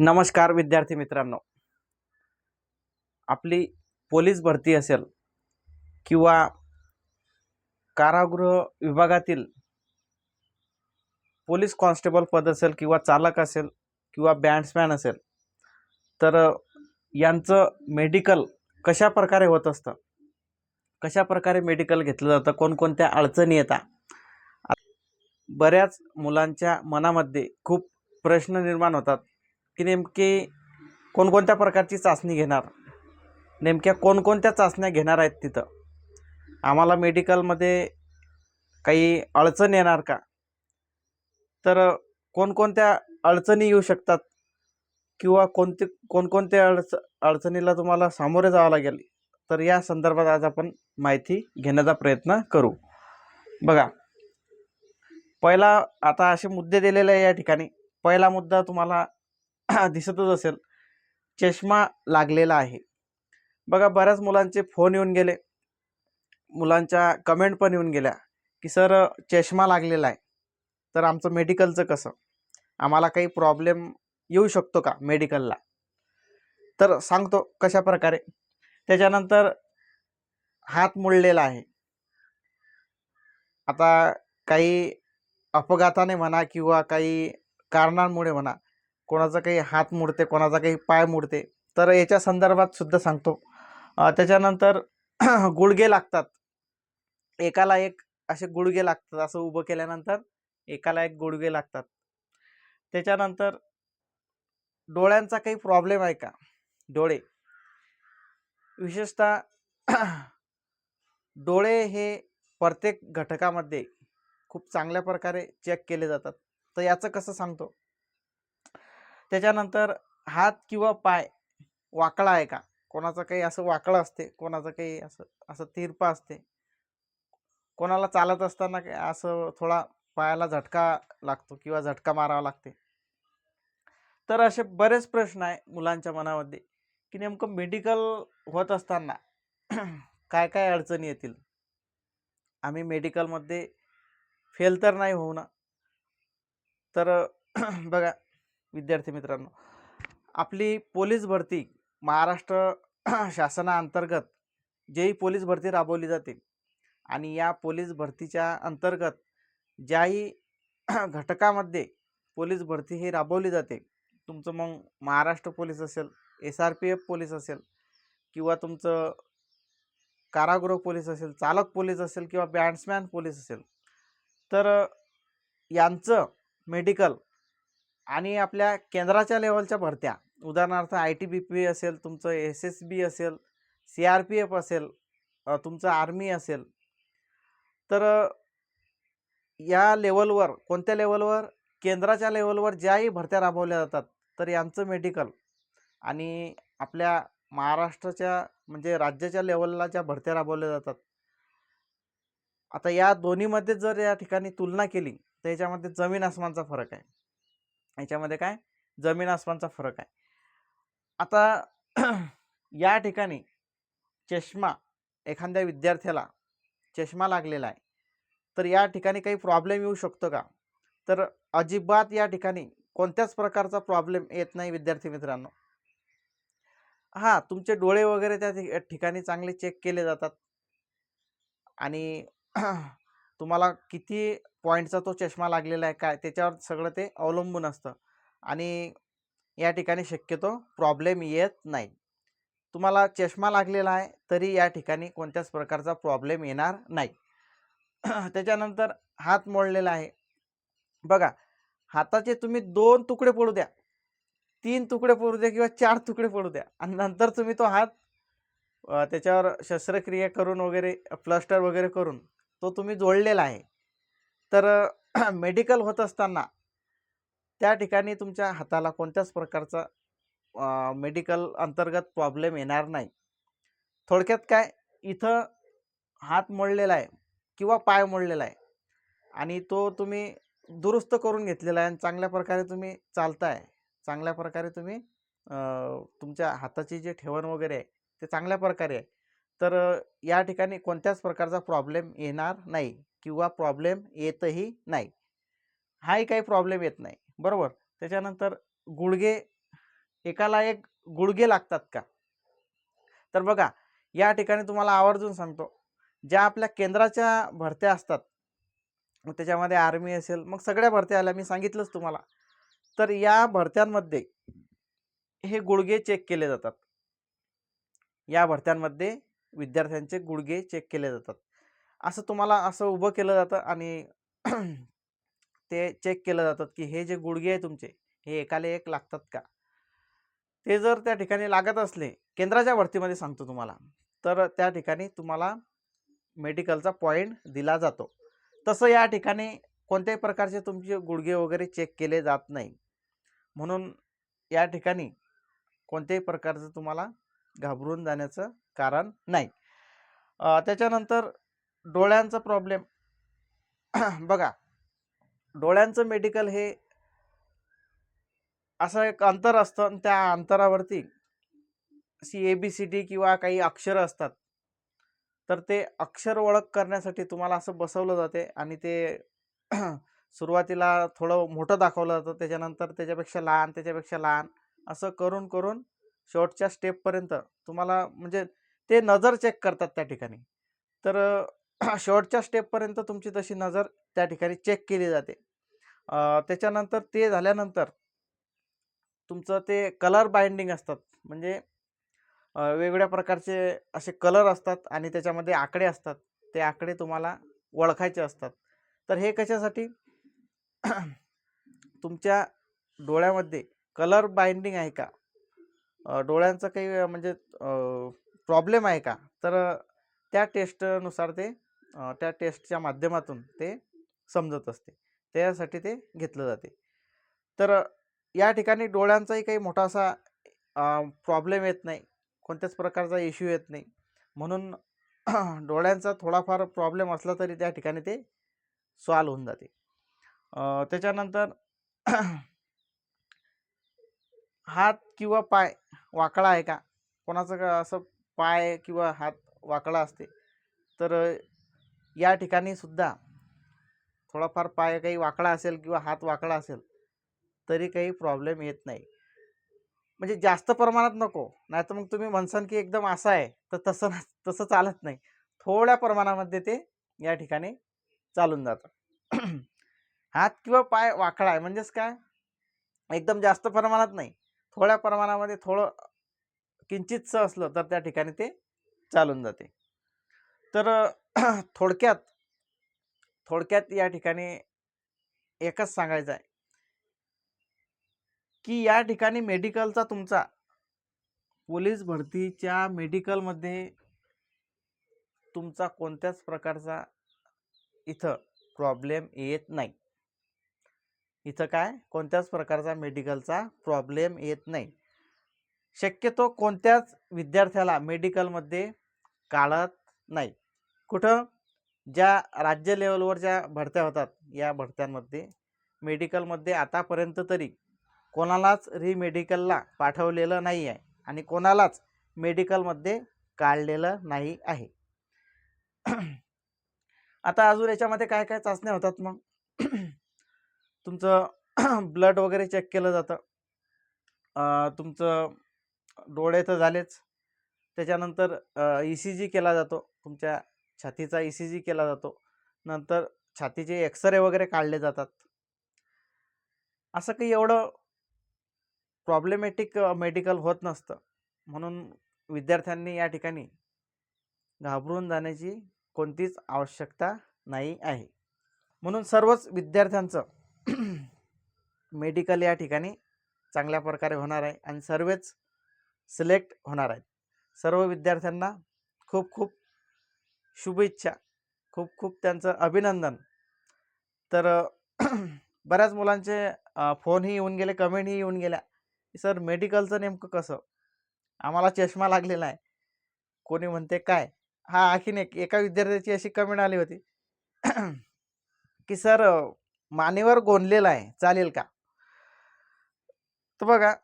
नमस्कार विद्यार्थी मित्रांनो. आपली पोलीस भरती असेल किंवा कारागृह विभागातील पोलीस कॉन्स्टेबल पद असेल किंवा चालक असेल किंवा बँड्समॅन असेल तर यांचं मेडिकल कशा प्रकारे होत असतं? कशा प्रकारे मेडिकल घेतलं जातं? कोणकोणत्या अडचणी येतात? बऱ्याच मुलांच्या मनामध्ये खूप प्रश्न निर्माण होतात. की नेमके कोणकोणत्या प्रकारची चाचणी घेणार? नेमक्या कोणकोणत्या चाचण्या घेणार आहेत तिथं? आम्हाला मेडिकलमध्ये काही अडचण येणार का? तर कोणकोणत्या अडचणी येऊ शकतात? किंवा कोणते कोणकोणत्या अडच अडचणीला तुम्हाला सामोरे जावं लागेल? तर या संदर्भात आज आपण माहिती घेण्याचा प्रयत्न करू. बघा पहिला आता असे मुद्दे दिलेले आहे या ठिकाणी. पहिला मुद्दा तुम्हाला दिसतच असेल. चष्मा लागलेला आहे. बघा बऱ्याच मुलांचे फोन येऊन गेले. मुलांच्या कमेंट पण येऊन गेल्या की सर चष्मा लागलेला आहे. तर आमचं मेडिकलचं कसं? आम्हाला काही प्रॉब्लेम येऊ शकतो का मेडिकलला तर सांगतो कशा प्रकारे त्याच्यानंतर हात मुळलेला आहे. आता काही अपघाताने म्हणा किंवा काही कारणांमुळे म्हणा कोणाचा काही हात मुडते कोणाचा काही पाय मुडते तर याच्या संदर्भात सुद्धा सांगतो. त्याच्यानंतर गुडघे लागतात. एकाला एक असे गुडघे लागतात असं उभं केल्यानंतर एकाला एक गुडघे लागतात. त्याच्यानंतर डोळ्यांचा काही प्रॉब्लेम आहे का? डोळे. विशेषतः डोळे हे प्रत्येक घटकामध्ये खूप चांगल्या प्रकारे चेक केले जातात. तर याचं कसं सांगतो? त्याच्यानंतर हात किंवा पाय वाकडा आहे का? कोणाचं काही असं वाकडं असते कोणाचं काही असं असं तिरपा असते. कोणाला चालत असताना काय असं थोडा पायाला झटका लागतो किंवा झटका मारावा लागते. तर असे बरेच प्रश्न आहे मुलांच्या मनामध्ये की नेमकं मेडिकल होत असताना काय काय अडचणी येतील? आम्ही मेडिकलमध्ये फेल तर नाही होऊ ना? तर बघा विद्यार्थी मित्रांनो आपली पोलीस भरती महाराष्ट्र शासनाअंतर्गत जेही पोलीस भरती राबवली जाते आणि या पोलीस भरतीच्या अंतर्गत ज्याही घटकामध्ये पोलीस भरती ही राबवली जाते तुमचं मग महाराष्ट्र पोलीस असेल S R P F police असेल किंवा तुमचं कारागृह पोलीस असेल चालक पोलीस असेल किंवा बॅट्समॅन पोलीस असेल तर यांचं मेडिकल आणि आपल्या केंद्राच्या लेवलच्या भरत्या. उदाहरणार्थ आय टी बी पी असेल तुमचं एस एस बी असेल सी आर पी एफ असेल तुमचं आर्मी असेल. तर या लेवलवर कोणत्या लेवलवर केंद्राच्या लेवलवर ज्याही भरत्या राबवल्या जातात तर यांचं मेडिकल आणि आपल्या महाराष्ट्राच्या म्हणजे राज्याच्या लेवलला ज्या भरत्या राबवल्या जातात. आता या दोन्हीमध्ये जर या ठिकाणी तुलना केली तर याच्यामध्ये जमीन आसमानचा फरक आहे. याच्यामध्ये काय? जमीन आसमानचा फरक आहे. आता या ठिकाणी चष्मा एखाद्या विद्यार्थ्याला चष्मा लागलेला आहे. तर या ठिकाणी काही प्रॉब्लेम येऊ शकतो का? तर अजिबात या ठिकाणी कोणत्याच प्रकारचा प्रॉब्लेम येत नाही विद्यार्थी मित्रांनो. हां तुमचे डोळे वगैरे त्या ठिकाणी चांगले चेक केले जातात. आणि तुम्हाला किती पॉईंटचा तो चष्मा लागलेला आहे काय त्याच्यावर सगळं ते अवलंबून असतं. आणि या ठिकाणी शक्यतो प्रॉब्लेम येत नाही. तुम्हाला चष्मा लागलेला आहे तरी या ठिकाणी कोणत्याच प्रकारचा प्रॉब्लेम येणार नाही. त्याच्यानंतर हात मोडलेला आहे. बघा हाताचे तुम्ही दोन तुकडे पडू द्या. तीन तुकडे पडू द्या किंवा चार तुकडे पडू द्या. आणि नंतर तुम्ही तो हात त्याच्यावर शस्त्रक्रिया करून वगैरे प्लस्टर वगैरे करून तो तुम्ही जोडलेला आहे. तर मेडिकल होत असताना त्या ठिकाणी तुमच्या हाताला कोणत्याच प्रकारचा मेडिकल अंतर्गत प्रॉब्लेम येणार नाही. थोडक्यात काय? इथं हात मोडलेला आहे किंवा पाय मोडलेला आहे आणि तो तुम्ही दुरुस्त करून घेतलेला आहे आणि चांगल्या प्रकारे तुम्ही चालताय. चांगल्या प्रकारे तुम्ही तुमच्या हाताची जे ठेवण वगैरे आहे ते चांगल्या प्रकारे आहे. तर या ठिकाणी कोणत्याच प्रकारचा प्रॉब्लेम येणार नाही किंवा प्रॉब्लेम येतही नाही. हाही काही प्रॉब्लेम येत नाही. बरोबर? त्याच्यानंतर गुडघे एकाला एक गुडघे लागतात का? तर बघा या ठिकाणी तुम्हाला आवर्जून सांगतो. ज्या आपल्या केंद्राच्या भरत्या असतात मग त्याच्यामध्ये आर्मी असेल मग सगळ्या भरत्या आल्या मी सांगितलंच तुम्हाला. तर या भरत्यांमध्ये हे गुडघे चेक केले जातात. या भरत्यांमध्ये विद्यार्थ्यांचे गुडघे चेक केले जातात. असं तुम्हाला असं उभं केलं जातं आणि ते चेक केलं जातात की हे जे गुडघे आहे तुमचे हे एकाला एक लागतात का? ते जर त्या ठिकाणी लागत असले केंद्राच्या भरतीमध्ये सांगतो तुम्हाला तर त्या ठिकाणी तुम्हाला मेडिकलचा पॉईंट दिला जातो. तसं या ठिकाणी कोणत्याही प्रकारचे तुमचे गुडघे वगैरे चेक केले जात नाही. म्हणून या ठिकाणी कोणत्याही प्रकारचं तुम्हाला घाबरून जाण्याचं कारण नाही. त्याच्यानंतर डोळ्यांचा प्रॉब्लेम. बघा डोळ्यांचं मेडिकल हे असं एक अंतर असतं आणि त्या अंतरावरती C A B C D किंवा काही अक्षरं असतात. तर ते अक्षर ओळख करण्यासाठी तुम्हाला असं बसवलं जाते आणि ते सुरुवातीला थोडं मोठं दाखवलं जातं. त्याच्यानंतर त्याच्यापेक्षा लहान त्याच्यापेक्षा लहान असं करून करून शेवटच्या स्टेपपर्यंत तुम्हाला म्हणजे ते नजर चेक करतात त्या ठिकाणी. तर शेवटच्या स्टेपपर्यंत तुमची तशी नजर त्या ठिकाणी चेक केली जाते. त्याच्यानंतर ते झाल्यानंतर तुमचं ते कलर बाइंडिंग असतात. म्हणजे वेगवेगळ्या प्रकारचे असे कलर असतात आणि त्याच्यामध्ये आकडे असतात. ते आकडे तुम्हाला ओळखायचे असतात. तर हे कशासाठी? तुमच्या डोळ्यामध्ये कलर बाइंडिंग आहे का? डोळ्यांचं काही म्हणजे प्रॉब्लेम आहे का? तर त्या टेस्टनुसार ते त्या टेस्टच्या माध्यमातून ते समजत असते. त्यासाठी ते घेतलं जाते. तर या ठिकाणी डोळ्यांचाही काही मोठा असा प्रॉब्लेम येत नाही. कोणत्याच प्रकारचा इश्यू येत नाही. म्हणून डोळ्यांचा थोडाफार प्रॉब्लेम असला तरी त्या ठिकाणी ते सॉल्व होऊन जाते. त्याच्यानंतर हात किंवा पाय वाकडा आहे का? कोणाचं का असं पाय किंवा हात वाकडा असते. तर या ठिकाणी सुद्धा थोडाफार पाय काही वाकडा असेल किंवा हात वाकडा असेल तरी काही प्रॉब्लेम येत नाही. म्हणजे जास्त प्रमाणात नको नाही तर मग तुम्ही म्हणसान की एकदम असं आहे तर तसं तसं चालत नाही. थोड्या प्रमाणामध्ये ते या ठिकाणी चालून जातं. हात किंवा पाय वाकडा आहे म्हणजेच काय? एकदम जास्त प्रमाणात नाही. थोड्या प्रमाणामध्ये थोडं किंचितचं असलं तर त्या ठिकाणी ते चालून जाते. तर थोडक्यात थोडक्यात या ठिकाणी एकच सांगायचं आहे. की या ठिकाणी मेडिकलचा तुमचा पोलीस भरतीच्या मेडिकलमध्ये तुमचा कोणत्याच प्रकारचा इथं प्रॉब्लेम येत नाही. इथं काय? कोणत्याच प्रकारचा मेडिकलचा प्रॉब्लेम येत नाही. शक्यतो कोणत्याच विद्यार्थ्याला मेडिकलमध्ये काढत नाही. कुठं? ज्या राज्य लेवलवर ज्या भरत्या होतात या भरत्यांमध्ये. मेडिकलमध्ये आतापर्यंत तरी कोणालाच रीमेडिकलला पाठवलेलं नाही आहे आणि कोणालाच मेडिकलमध्ये काढलेलं नाही आहे. आता अजून याच्यामध्ये काय काय चाचण्या होतात मग? तुमचं ब्लड वगैरे चेक केलं जातं. तुमचं डोळे तर झालेच. त्याच्यानंतर ई सी जी केला जातो. तुमच्या छातीचा ई सी जी केला जातो. नंतर छातीचे एक्सरे वगैरे काढले जातात. असं काही एवढं प्रॉब्लेमॅटिक मेडिकल होत नसतं. म्हणून विद्यार्थ्यांनी या ठिकाणी घाबरून जाण्याची कोणतीच आवश्यकता नाही आहे. म्हणून सर्वच विद्यार्थ्यांचं मेडिकल या ठिकाणी चांगल्या प्रकारे होणार आहे. आणि सर्वच सिलेक्ट होणार आहेत. सर्व विद्यार्थ्यांना खूप खूप शुभेच्छा. खूप खूप त्यांचं अभिनंदन. तर बऱ्याच मुलांचे फोनही येऊन गेले कमेंटही येऊन गेल्या. सर मेडिकलचं नेमकं कसं? आम्हाला चष्मा लागलेला आहे. कोणी म्हणते काय? हा आणखीन एक एका विद्यार्थ्याची अशी कमेंट आली होती. की सर मानेवर गोंदलेला आहे. चालेल का? तर बघा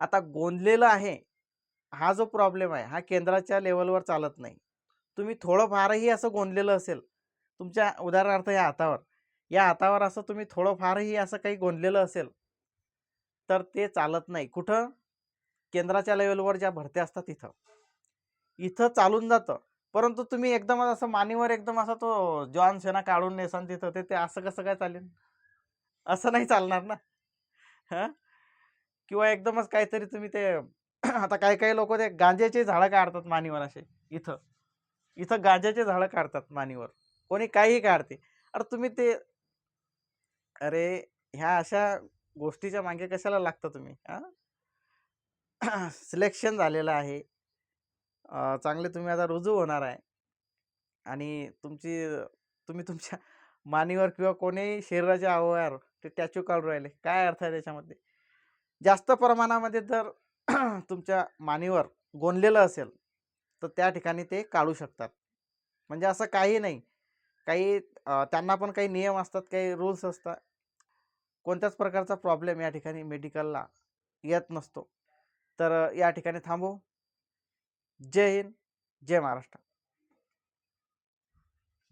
आता गोंदलेलं आहे हा जो प्रॉब्लेम आहे हा केंद्राच्या लेवलवर चालत नाही. तुम्ही थोडंफारही असं गोंदलेलं असेल तुमच्या उदाहरणार्थ या हातावर या हातावर असं तुम्ही थोडंफारही असं काही गोंदलेलं असेल तर ते चालत नाही. कुठं? केंद्राच्या लेवलवर ज्या भरत्या असतात तिथं. इथं चालून जातं. परंतु तुम्ही एकदमच असं मानेवर एकदम असा तो जॉन सेना काढून नेसान तिथं ते ते असं कसं काय चालेल? असं नाही चालणार ना? हां? किंवा एकदमच काहीतरी तुम्ही ते आता काही काही लोक ते गांज्याचे झाडं काढतात मानीवर असे इथं. इथं गांज्याचे झाडं काढतात मानीवर. कोणी काहीही काढते. अरे तुम्ही ते अरे ह्या अशा गोष्टीच्या मागे कशाला लागता तुम्ही हां? सिलेक्शन झालेलं आहे. चांगले तुम्ही आता रुजू होणार आहे. आणि तुमची तुम्ही तुमच्या मानेवर किंवा कोणीही शरीराच्या अवयवावर ते टॅच्यू काढून राहिले. काय अर्थ आहे त्याच्यामध्ये? जास्त प्रमाणामध्ये जर तुमच्या मानेवर गोंदलेलं असेल तर त्या ठिकाणी ते काढू शकतात. म्हणजे असं काही नाही. काही त्यांना पण काही नियम असतात काही रूल्स असतात. कोणत्याच प्रकारचा प्रॉब्लेम या ठिकाणी मेडिकलला येत नसतो. तर या ठिकाणी थांबू. जय हिंद जय महाराष्ट्र.